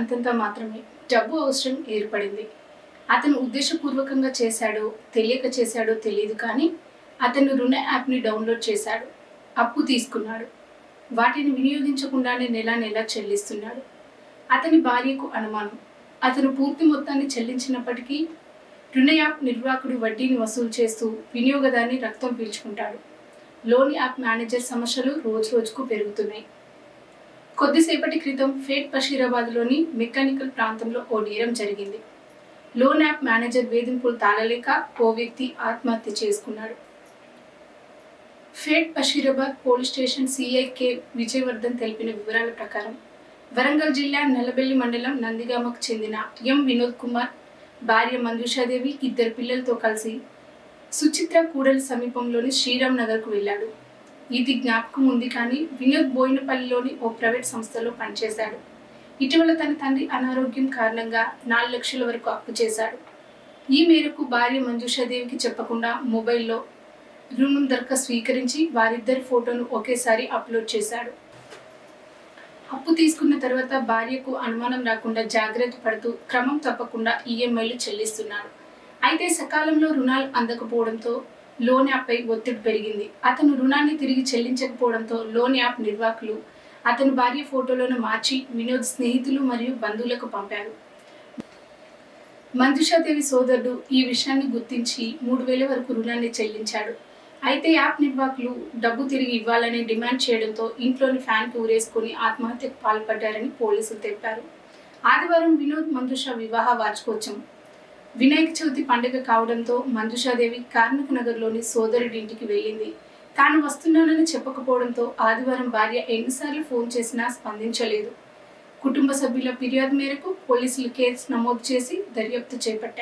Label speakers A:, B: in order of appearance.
A: అంతంత మాత్రమే. డబ్బు అవసరం ఏర్పడింది. అతను ఉద్దేశపూర్వకంగా చేశాడో తెలియక చేశాడో తెలియదు కానీ అతను రుణ యాప్ని డౌన్లోడ్ చేశాడు. అప్పు తీసుకున్నాడు. వాటిని వినియోగించకుండానే నెల నెల చెల్లిస్తున్నాడు. అతని భార్యకు అనుమానం. అతను పూర్తి మొత్తాన్ని చెల్లించినప్పటికీ రుణ యాప్ నిర్వాహకుడు వడ్డీని వసూలు చేస్తూ వినియోగదారుని రక్తం పీల్చుకుంటాడు. లోన్ యాప్ మేనేజర్ సమస్యలు రోజు రోజుకు పెరుగుతున్నాయి. కొద్దిసేపటి క్రితం ఫేట్ బషీరాబాద్లోని మెకానికల్ ప్రాంతంలో ఓ నేరం జరిగింది. లోన్ యాప్ మేనేజర్ వేధింపులు తాళలేక ఓ వ్యక్తి ఆత్మహత్య చేసుకున్నాడు. Fate Basheerabad police station CI K Vijayavardhan తెలిపిన వివరాల ప్రకారం వరంగల్ జిల్లా నల్లబెల్లి మండలం నందిగామకు చెందిన ఎం వినోద్ కుమార్ భార్య మంజుషాదేవి ఇద్దరు పిల్లలతో కలిసి సుచిత్ర కూడలి సమీపంలోని శ్రీరామ్ నగర్కు వెళ్ళాడు. ఇది జ్ఞాపకం ఉంది కానీ వినోద్ బోయినపల్లిలోని ఓ ప్రైవేట్ సంస్థలో పనిచేశాడు. ఇటీవల తన తండ్రి అనారోగ్యం కారణంగా నాలుగు లక్షల వరకు అప్పు చేశాడు. ఈ మేరకు భార్య మంజుషాదేవికి చెప్పకుండా మొబైల్లో రుణం దరఖాస్తు స్వీకరించి వారిద్దరి ఫోటోను ఒకేసారి అప్లోడ్ చేశాడు. అప్పు తీసుకున్న తర్వాత భార్యకు అనుమానం రాకుండా జాగ్రత్త పడుతూ క్రమం తప్పకుండా ఈఎంఐలు చెల్లిస్తున్నాడు. అయితే సకాలంలో రుణాలు అందకపోవడంతో లోన్ యాప్పై ఒత్తిడి పెరిగింది. అతను రుణాన్ని తిరిగి చెల్లించకపోవడంతో లోన్ యాప్ నిర్వాహకులు అతని భార్య ఫోటోలను మార్చి వినోద్ స్నేహితులు మరియు బంధువులకు పంపారు. మంజుషాదేవి సోదరుడు ఈ విషయాన్ని గుర్తించి మూడు వేల వరకు రుణాన్ని చెల్లించాడు. అయితే యాప్ నిర్వాహకులు డబ్బు తిరిగి ఇవ్వాలని డిమాండ్ చేయడంతో ఇంట్లోని ఫ్యాన్ ఊరేసుకొని ఆత్మహత్యకు పాల్పడ్డారని పోలీసులు తెలిపారు. ఆదివారం వినోద్ మంజుష వివాహ వార్షికోత్సవం వినాయక చవితి పండుగ కావడంతో మంజుషాదేవి కార్మిక నగర్లోని సోదరుడి ఇంటికి వెళ్ళింది. తాను వస్తున్నానని చెప్పకపోవడంతో ఆదివారం భార్య ఎన్నిసార్లు ఫోన్ చేసినా స్పందించలేదు. కుటుంబ సభ్యుల ఫిర్యాదు మేరకు పోలీసులు కేసు నమోదు చేసి దర్యాప్తు చేపట్టారు.